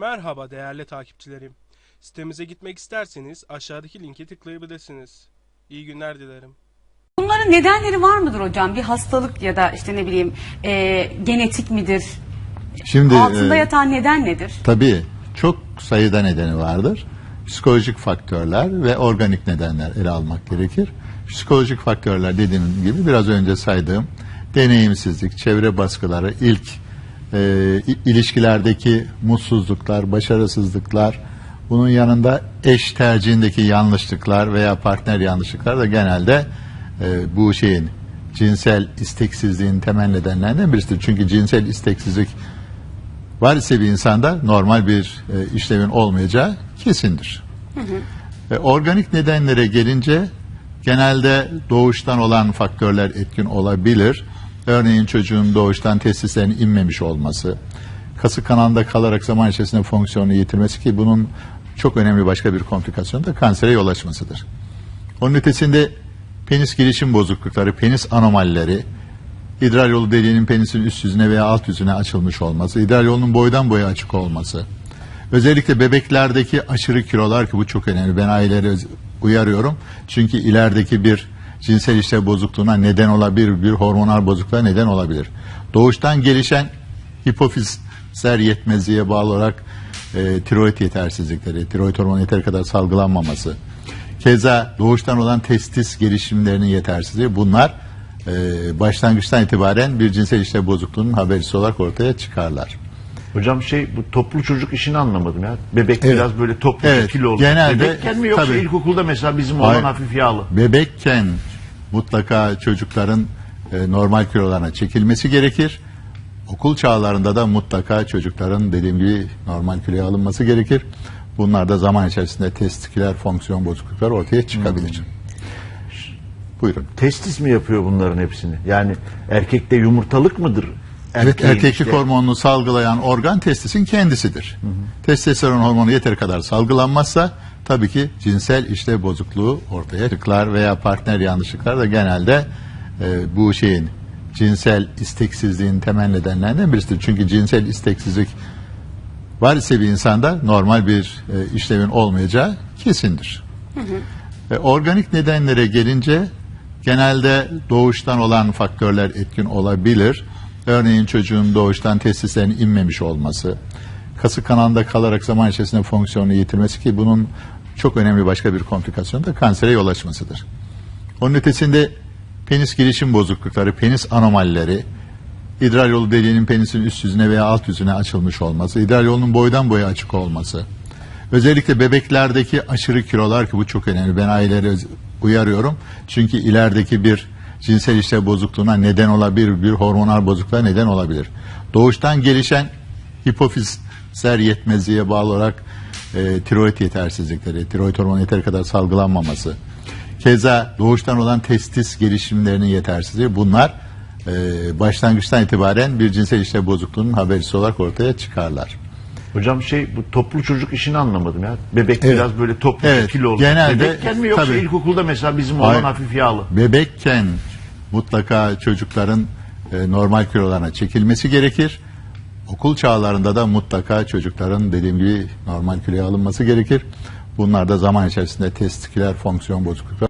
Merhaba değerli takipçilerim. Sitemize gitmek isterseniz aşağıdaki linke tıklayabilirsiniz. İyi günler dilerim. Bunların nedenleri var mıdır hocam? Bir hastalık ya da işte ne bileyim e, genetik midir? Şimdi Altında e, yatan neden nedir? tabii çok sayıda nedeni vardır. Psikolojik faktörler ve organik nedenler ele almak gerekir. Psikolojik faktörler dediğim gibi biraz önce saydığım deneyimsizlik, çevre baskıları, ilk e, ilişkilerdeki mutsuzluklar, başarısızlıklar, bunun yanında eş tercihindeki yanlışlıklar veya partner yanlışlıklar da genelde e, bu şeyin cinsel isteksizliğin temel nedenlerinden birisidir. Çünkü cinsel isteksizlik var ise bir insanda normal bir e, işlevin olmayacağı kesindir. E, organik nedenlere gelince genelde doğuştan olan faktörler etkin olabilir. Örneğin çocuğun doğuştan testislerin inmemiş olması, kasık kanalında kalarak zaman içerisinde fonksiyonu yitirmesi ki bunun çok önemli başka bir komplikasyonu da kansere yol açmasıdır. Onun ötesinde penis gelişim bozuklukları, penis anomalileri, idrar yolu deliğinin penisin üst yüzüne veya alt yüzüne açılmış olması, idrar yolunun boydan boya açık olması, özellikle bebeklerdeki aşırı kilolar ki bu çok önemli. Ben aileleri uyarıyorum. Çünkü ilerideki bir cinsel işlev bozukluğuna neden olabilir, bir hormonal bozukluğa neden olabilir. Doğuştan gelişen hipofizler yetmezliğe bağlı olarak e, tiroid yetersizlikleri, tiroid hormonu yeteri kadar salgılanmaması, keza doğuştan olan testis gelişimlerinin yetersizliği bunlar e, başlangıçtan itibaren bir cinsel işlev bozukluğunun habercisi olarak ortaya çıkarlar. Hocam şey bu toplu çocuk işini anlamadım ya. Bebek Evet. biraz böyle toplu Evet, kilo olur. genelde- Bebekken mi yoksa tabii. ilkokulda mesela bizim olan hafif yağlı. Bebekken mutlaka çocukların e, normal kilolarına çekilmesi gerekir. Okul çağlarında da mutlaka çocukların dediğim gibi normal kiloya alınması gerekir. Bunlar da zaman içerisinde testiküler fonksiyon bozuklukları ortaya çıkabilir. Buyurun. Testis mi yapıyor bunların hepsini? Yani erkekte yumurtalık mıdır? Evet erkeklik işte- hormonunu salgılayan organ testisin kendisidir. Testosteron hormonu yeteri kadar salgılanmazsa tabii ki cinsel işlev bozukluğu ortaya çıkar veya partner yanlışlıklar da genelde e, bu şeyin cinsel isteksizliğin temel nedenlerinden birisidir. Çünkü cinsel isteksizlik var ise bir insanda normal bir e, işlevin olmayacağı kesindir. E, organik nedenlere gelince genelde doğuştan olan faktörler etkin olabilir. Örneğin çocuğun doğuştan testislerin inmemiş olması, kasık kanalında kalarak zaman içerisinde fonksiyonu yitirmesi ki bunun çok önemli başka bir komplikasyonu da kansere yol açmasıdır. Onun ötesinde penis gelişim bozuklukları, penis anomalileri, idrar yolu deliğinin penisin üst yüzüne veya alt yüzüne açılmış olması, idrar yolunun boydan boya açık olması, özellikle bebeklerdeki aşırı kilolar ki bu çok önemli. Ben aileleri uyarıyorum. Çünkü ilerideki bir cinsel işlev bozukluğuna neden olabilir, bir hormonal bozukluğa neden olabilir. Doğuştan gelişen hipofizler yetmezliğe bağlı olarak e, tiroid yetersizlikleri, tiroid hormonu yeteri kadar salgılanmaması, keza doğuştan olan testis gelişimlerinin yetersizliği bunlar e, başlangıçtan itibaren bir cinsel işlev bozukluğunun habercisi olarak ortaya çıkarlar. Hocam şey bu toplu çocuk işini anlamadım ya. Bebek Evet. biraz böyle toplu Evet, kilo olur. genelde- Bebekken mi yoksa tabii. ilkokulda mesela bizim olan hafif yağlı. Bebekken mutlaka çocukların e, normal kilolarına çekilmesi gerekir. Okul çağlarında da mutlaka çocukların dediğim gibi normal kiloya alınması gerekir. Bunlar da zaman içerisinde testiküler fonksiyon bozuklukları